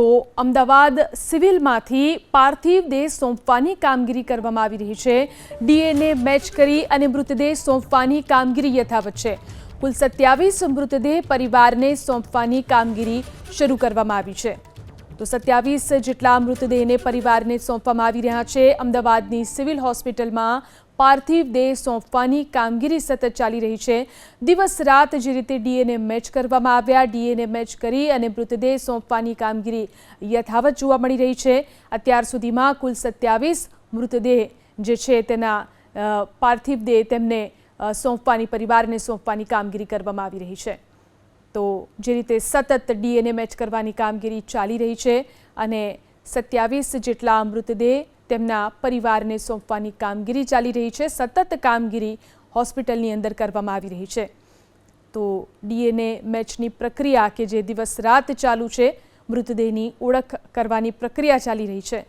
તો અમદાવાદ સિવિલમાંથી પાર્થિવ દેહ સોંપવાની કામગીરી કરવામાં આવી રહી છે. ડીએનએ મેચ કરી અને મૃતદેહ સોંપવાની કામગીરી યથાવત છે. કુલ સત્યાવીસ મૃતદેહ પરિવારને સોંપવાની કામગીરી શરૂ કરવામાં આવી છે. તો સત્યાવીસ જેટલા મૃતદેહને પરિવારને સોંપવામાં આવી રહ્યા છે. અમદાવાદની સિવિલ હોસ્પિટલમાં પાર્થિવ દેહ સોંપવાની કામગીરી સતત ચાલી રહી છે. દિવસ રાત જે રીતે ડીએનએ મેચ કરવામાં આવ્યા, ડીએનએ મેચ કરી અને મૃતદેહ સોંપવાની કામગીરી યથાવત જોવા મળી રહી છે. અત્યાર સુધીમાં કુલ સત્યાવીસ મૃતદેહ જે છે તેના પાર્થિવ દેહ તેમને સોંપવાની, પરિવારને સોંપવાની કામગીરી કરવામાં આવી રહી છે. તો જે રીતે સતત ડીએનએ મેચ કરવાની કામગીરી ચાલી રહી છે અને સત્યાવીસ જેટલા મૃતદેહ તેમના પરિવારને સોંપવાની કામગીરી ચાલી રહી છે, સતત કામગીરી હોસ્પિટલની અંદર કરવામાં આવી રહી છે. તો ડીએનએ મેચની પ્રક્રિયા કે જે દિવસ રાત ચાલુ છે, મૃતદેહની ઓળખ કરવાની પ્રક્રિયા ચાલી રહી છે.